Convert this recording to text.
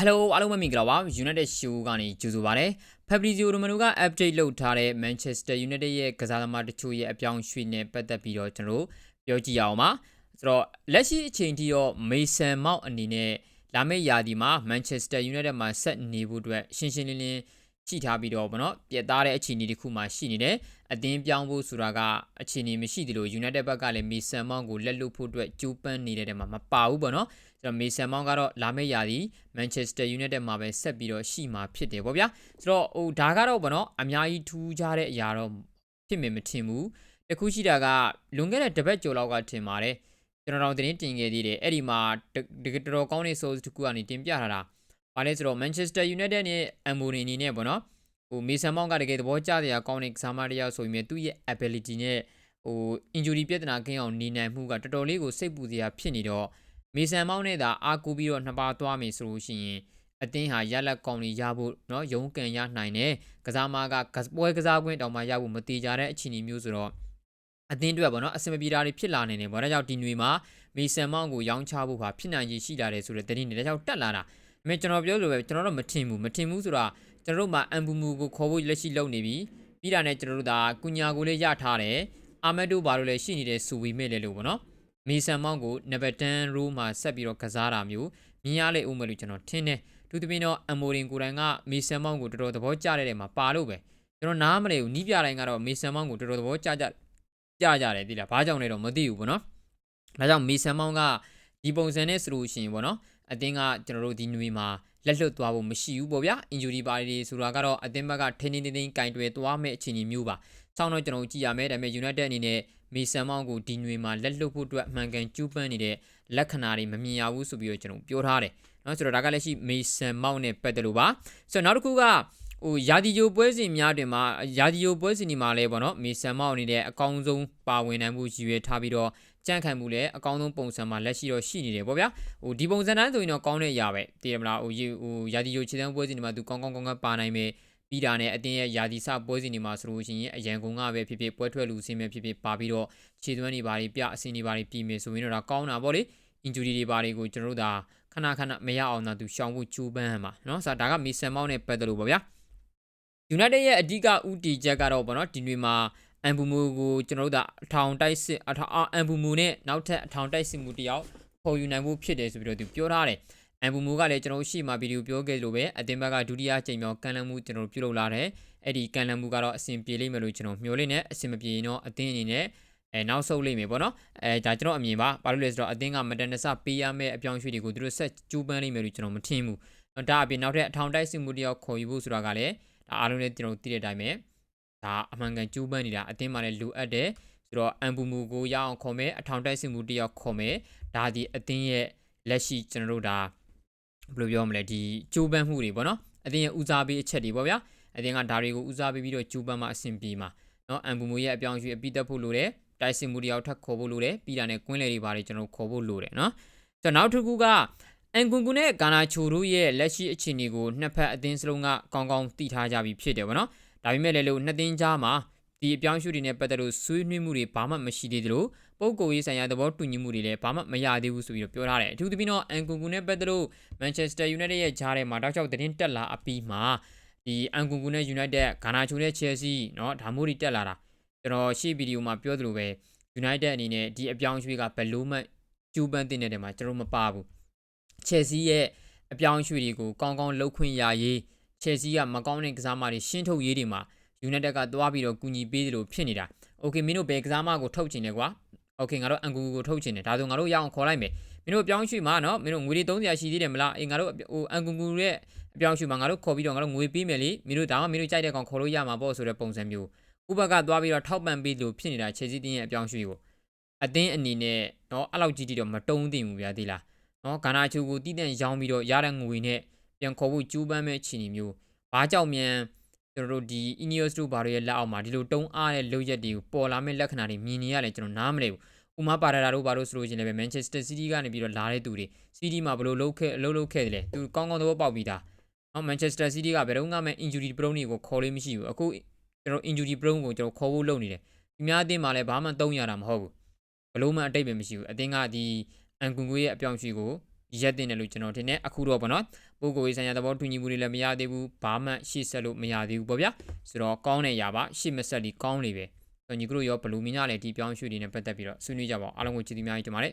Hello အားလုံးပဲမင်္ဂလာပါ United Show ကနေကြိုဆိုပါရစေ Fabrizio Romano က update လုပ်ထားတဲ့ Manchester United ရဲ့ကစားသမားတချို့ရဲ့အပြောင်းအရွှေ့နဲ့ပတ်သက်ပြီးတော့ကျွန်တော်တို့ပြောကြည့်ရအောင်ပါဆိုတော့လက်ရှိအချိန်ထိတော့ Mason Mount အနေနဲ့လာမယ့်ရာသီမှာ Manchester United မှာဆက်နေဖို့အတွက်ရှင်းရှင်းလင်းလင်း ရှိထားပြီးတော့ဗောနော်ပြတ်သားတဲ့အခြေအနေတစ်ခုမှရှိနေတယ်အသင်းပြောင်းဖို့ဆိုတာကအခြေအနေမရှိသလို United ဘက်ကလည်း Mason Mount ကိုလက်လွတ်ဖို့အတွက်ကြိုးပမ်းနေတဲ့တဲမှာမပါဘူးဗောနော်ကျွန်တော် Mason Mount ကတော့လာမယ့်ရာသီ Manchester United မှာပဲဆက်ပြီးတော့ရှိမှာဖြစ်တယ်ဗောဗျာဆိုတော့ဟိုဒါကတော့ဗောနော်အများကြီးထူးခြားတဲ့အရာတော့ဖြစ်မယ်မထင်ဘူးတခုရှိတာကလွန်ခဲ့တဲ့တပတ်ကျော်လောက်ကထင်ပါတယ်ကျွန်တော်တို့တင်တင်ခဲ့သေးတယ်အဲ့ဒီမှာတကယ်တော်ကောင်းတဲ့ source တခုကနေတင်ပြထားတာ ဘာလဲဆိုတော့ Manchester United နဲ့ Amoni အနေနဲ့ဗောနော်ဟို Mason Mount ကတကယ်သဘောကျတဲ့အကောင်းတဲ့ကစားမတရားဆိုရင်သူ့ရဲ့ ability နဲ့ဟို injury ပြဿနာကင်းအောင်နေနိုင်မှုကတော်တော်လေးကိုစိတ်ပူစရာဖြစ်နေတော့မေဆန်မောင်းနဲ့သာအားကိုးပြီးတော့နှစ်ပါးသွားမယ်ဆိုလို့ရှိရင်အသင်းဟာရက်လက်ကောင်တွေရဖို့เนาะရုံးကန်ရနိုင်တယ်ကစားမကပွဲကစားကွင်းတောင်မှရဖို့မတေကြတဲ့အခြေအနေမျိုးဆိုတော့အသင်းတွေပေါ့နော်အစမပြေတာတွေဖြစ်လာနေတယ်ပေါ့ဒါကြောင့်ဒီຫນွေမှာမေဆန်မောင်းကိုရောင်းချဖို့ဟာဖြစ်နိုင်ရည်ရှိလာတယ်ဆိုတဲ့သတင်းတွေဒါကြောင့်တက်လာတာ ဒါပေမဲ့ကျွန်တော်ပြောလို့ပဲကျွန်တော်တော့မထင်ဘူးမထင်ဘူးဆိုတာကျွန်တော်တို့မှာအမ်ဘူမူကိုခေါ်ဖို့လက်ရှိလုပ်နေပြီပြီးတာနဲ့ကျွန်တော်တို့ဒါကုညာကိုလေးရထားတယ်အာမက်ဒိုဘာလို့လဲရှိနေတဲ့စူဝီမဲ့လေလို့ပေါ့နော်မီဆန်မောင်းကိုနံပါတ်10 row မှာဆက်ပြီးတော့ကစားတာမျိုးမြင်ရလေဦးမယ်လို့ကျွန်တော်ထင်တယ်သူတပင်းတော့အမိုရင်ကိုတိုင်ကမီဆန်မောင်းကိုတော်တော်သဘောကျတဲ့နေရာမှာပါလို့ပဲကျွန်တော်နားမလဲဘူးနီးပြတိုင်းကတော့မီဆန်မောင်းကိုတော်တော်သဘောကျကြကြကြတယ်သိလားဘာကြောင့်လဲတော့မသိဘူးပေါ့နော်ဒါကြောင့်မီဆန်မောင်းကဒီပုံစံနဲ့ဆိုလို့ရှိရင်ပေါ့နော် အသင်းကကျွန်တော်တို့ဒီနွေမှာလက်လွတ်သွားဖို့မရှိဘူးပေါ့ဗျာ injury ပါတွေဆိုတာကတော့အသင်းဘက်ကထင်းထင်းထင်းထင်းကင်တွယ်သွားမယ့်အခြေအနေမျိုးပါဆောင်းတော့ကျွန်တော်ကြည့်ရမယ်ဒါပေမဲ့ United အနေနဲ့မေဆန်မောင်းကိုဒီနွေမှာလက်လွတ်ဖို့အတွက်အမှန်ကန်ကျူးပန်းနေတဲ့လက္ခဏာတွေမမြင်ရဘူးဆိုပြီးတော့ကျွန်တော်ပြောထားတယ်နော်ဆိုတော့ဒါကလည်းရှိမေဆန်မောင်းနဲ့ပတ်သက်လို့ပါဆိုတော့နောက်တစ်ခုက ဟိုယာဒီယိုပွဲစဉ်များတွင်မှာယာဒီယိုပွဲစဉ်ဒီမှာလဲပေါ့နော်မီဆန်မောင်းအနေနဲ့အကောင်းဆုံးပါဝင်နိုင်မှုရည်ရွယ်ထားပြီးတော့ကြန့်ခံမှုလည်းအကောင်းဆုံးပုံစံမှာလက်ရှိတော့ရှိနေတယ်ပေါ့ဗျာဟိုဒီပုံစံတိုင်းဆိုရင်တော့ကောင်းတဲ့အရာပဲတည်ရမလားဟိုဟိုယာဒီယိုခြေတန်းပွဲစဉ်ဒီမှာသူကောင်းကောင်းကောင်းကောင်းပါနိုင်မယ်ပြီးတာနဲ့အတင်းရဲ့ယာဒီစပွဲစီနေမှာဆိုလို့ရှိရင်အရန်ကုန်ကပဲဖြစ်ဖြစ်ပွဲထွက်လူစင်းပဲဖြစ်ဖြစ်ပါပြီးတော့ခြေသွမ်းတွေဘာတွေပြအစင်းတွေဘာတွေပြည်မယ်ဆိုရင်တော့ဒါကောင်းတာပေါ့လေ injury တွေဘာတွေကိုကျွန်တော်တို့ဒါခဏခဏမရအောင်တော့သူရှောင်ဖို့ကြိုးပမ်းဟမှာเนาะဆိုတော့ဒါကမီဆန်မောင်းနဲ့ပတ်သက်လို့ပေါ့ဗျာ United ရဲ့အဓိကဥတီချက်ကတော့ပေါ့နော်ဒီနေ့မှာအမ်ဘူမူကိုကျွန်တော်တို့ကအထောင်တိုက်စစ်အထောင်အမ်ဘူမူနဲ့နောက်ထပ်အထောင်တိုက်စစ်မှုတယောက်ပေါ်ယူနိုင်ဖို့ဖြစ်တယ်ဆိုပြီးတော့သူပြောထားတယ်အမ်ဘူမူကလည်းကျွန်တော်တို့ရှေ့မှာဗီဒီယိုပြောခဲ့လို့ပဲအတင်ဘက်ကဒုတိယကြိမ်မြောက်ကန်လန်မှုကျွန်တော်တို့ပြုလုပ်လာတယ်အဲ့ဒီကန်လန်မှုကတော့အဆင်ပြေလိမ့်မယ်လို့ကျွန်တော်မျှော်လင့်နေအဆင်မပြေရင်တော့အတင်းအနေနဲ့အဲနောက်ဆုတ်လိမ့်မယ်ပေါ့နော်အဲဒါကျွန်တော်အမြင်ပါဘာလို့လဲဆိုတော့အတင်းကမတန်တဆပေးရမယ့်အပြောင်းရွှေ့တွေကိုသူတို့ဆက်ကျူးပန်းလိမ့်မယ်လို့ကျွန်တော်မထင်ဘူးဒါအပြင်နောက်ထပ်အထောင်တိုက်စစ်မှုတယောက်ခေါ်ယူဖို့ဆိုတာကလည်း ဒါအားလုံးလည်းကျွန်တော်သိတဲ့အတိုင်းပဲဒါအမှန်ကန်ကျူးပန်းနေတာအတင်းမှလည်းလိုအပ်တယ်ဆိုတော့အမ်ဘူမူကိုရအောင်ခေါ်မယ်အထောင်တိုက်စစ်မှုတယောက်ခေါ်မယ်ဒါဒီအတင်းရဲ့လက်ရှိကျွန်တော်တို့ဒါဘယ်လိုပြောမလဲဒီကျိုးပန်းမှုတွေပေါ့နော်အတင်းရဲ့ဦးစားပေးအချက်တွေပေါ့ဗျာအတင်းကဒါတွေကိုဦးစားပေးပြီးတော့ကျိုးပန်းမှအဆင်ပြေမှာနော်အမ်ဘူမူရဲ့အပြောင်းအရွှေ့အပြီးတက်ဖို့လိုတယ်တိုက်စစ်မှုတယောက်ထပ်ခေါ်ဖို့လိုတယ်ပြီးတာနဲ့ကွင်းလေတွေပါတယ်ကျွန်တော်ခေါ်ဖို့လိုတယ်နော်ဆိုတော့နောက်တစ်ခုက အန်ကွန်ကွန်နဲ့ကာနာချိုတို့ရဲ့လက်ရှိအခြေအနေကိုနှစ်ဖက်အသင်းစလုံးကကောင်းကောင်းသိထားကြပြီးဖြစ်တယ်ဗောနော်ဒါပေမဲ့လည်းလို့နှစ်သင်းကြားမှာဒီအပြောင်းအရွှေ့တွေနဲ့ပတ်သက်လို့ဆွေးနွေးမှုတွေဘာမှမရှိသေးသလိုပုံကိုရေးဆိုင်ရာသဘောတူညီမှုတွေလည်းဘာမှမရသေးဘူးဆိုပြီးတော့ပြောထားတယ်အထူးသဖြင့်တော့အန်ကွန်ကွန်နဲ့ပတ်သက်လို့ Manchester United ရဲ့ဂျားထဲမှာတောက်ချောက်သတင်းတက်လာအပြီးမှာဒီအန်ကွန်ကွန်နဲ့ United ဂါနာချိုနဲ့ Chelsea เนาะဒါမျိုးတွေတက်လာတာကျွန်တော်ရှေ့ဗီဒီယိုမှာပြောသလိုပဲ United အနေနဲ့ဒီအပြောင်းအရွှေ့ကဘယ်လို့မှကျူးပန်းတင်တဲ့နေရာမှာကျွန်တော်မပါဘူး Chelsea ရဲ့အပြောင်းအရွှေ့တွေကိုကောင်းကောင်းလှုပ်ခွင့်ရရေး Chelsea ကမကောင်းတဲ့ကစားမတွေရှင်းထုတ်ရေးတွေမှာ United ကသွားပြီးတော့ကူညီပေးတယ်လို့ဖြစ်နေတာ။ Okay မင်းတို့ဘယ်ကစားမကိုထုတ်ချင်လဲကွာ။ Okay ငါတို့အန်ကူကိုထုတ်ချင်တယ်ဒါဆိုငါတို့ရအောင်ခေါ်လိုက်မယ်။မင်းတို့အပြောင်းအရွှေ့မှာနော်မင်းတို့ငွေတွေ300ရှိသေးတယ်မလား။အေးငါတို့ဟိုအန်ကူကူရဲ့အပြောင်းအရွှေ့မှာငါတို့ခေါ်ပြီးတော့ငါတို့ငွေပေးမယ်လေ။မင်းတို့ဒါမှမင်းတို့ကြိုက်တဲ့ကောင်ခေါ်လို့ရမှာပေါ့ဆိုတဲ့ပုံစံမျိုး။ဥပကသွားပြီးတော့ထောက်ပံ့ပေးလို့ဖြစ်နေတာ Chelsea တင်းရဲ့အပြောင်းအရွှေ့ကိုအသင်းအနေနဲ့နော်အဲ့လောက်ကြီးတိတော့မတုံးသိဘူးဗျာဒီလား။ နော်ဂါနာချူကိုတည်တံ့ရောင်းပြီးတော့ရတဲ့ငွေနဲ့ပြန်ခေါ်ဖို့ကြိုးပမ်းမဲ့အခြေအနေမျိုးဘာကြောင့်မြန်ကျွန်တော်တို့ဒီ Ineos တို့ဘာတွေရဲ့လက်အောက်မှာဒီလိုတုံးအားတဲ့လုပ်ရက်တွေကိုပေါ်လာမဲ့လက္ခဏာတွေမြင်နေရတယ်ကျွန်တော်နားမလဲဘူးဥမာပါရာတာတို့ဘာလို့ဆိုလို့ရှင်လည်းပဲ Manchester City ကနေပြီးတော့လာတဲ့သူတွေ City မှာဘလို့လုပ်ခဲ့အလုပ်လုပ်ခဲ့တယ်လေသူကောင်းကောင်းသဘောပေါက်ပြီးသားနော် Manchester City ကဘယ်တော့မှ injury prone တွေကိုခေါ်လို့မရှိဘူးအခုကျွန်တော် injury prone ကိုကျွန်တော်ခေါ်ဖို့လုပ်နေတယ်ဒီများအသင်းမှာလည်းဘာမှသုံးရတာမဟုတ်ဘူးဘလို့မှအတိတ်ပဲမရှိဘူးအသင်းကဒီ အန်ကွန်ကိုရဲ့အပြောင်းအရွှေ့ကိုရက်တင်တယ်လို့ကျွန်တော်ထင်တယ်အခုတော့ဗောနော်ပို့ကိုရေးဆိုင်ရာသဘောတူညီမှုတွေလည်းမရသေးဘူးဘာမှရှေ့ဆက်လို့မရသေးဘူးပေါ့ဗျာဆိုတော့ကောင်းတဲ့ຢာပါရှေ့မဆက်ဒီကောင်းနေပဲညီကတို့ရောဘလူးမင်းရလည်းဒီပြောင်းရွှေ့တွေနဲ့ပတ်သက်ပြီးတော့ဆွေးနွေးကြပါအောင်အားလုံးကိုကျေးဇူးအများကြီးတင်ပါတယ်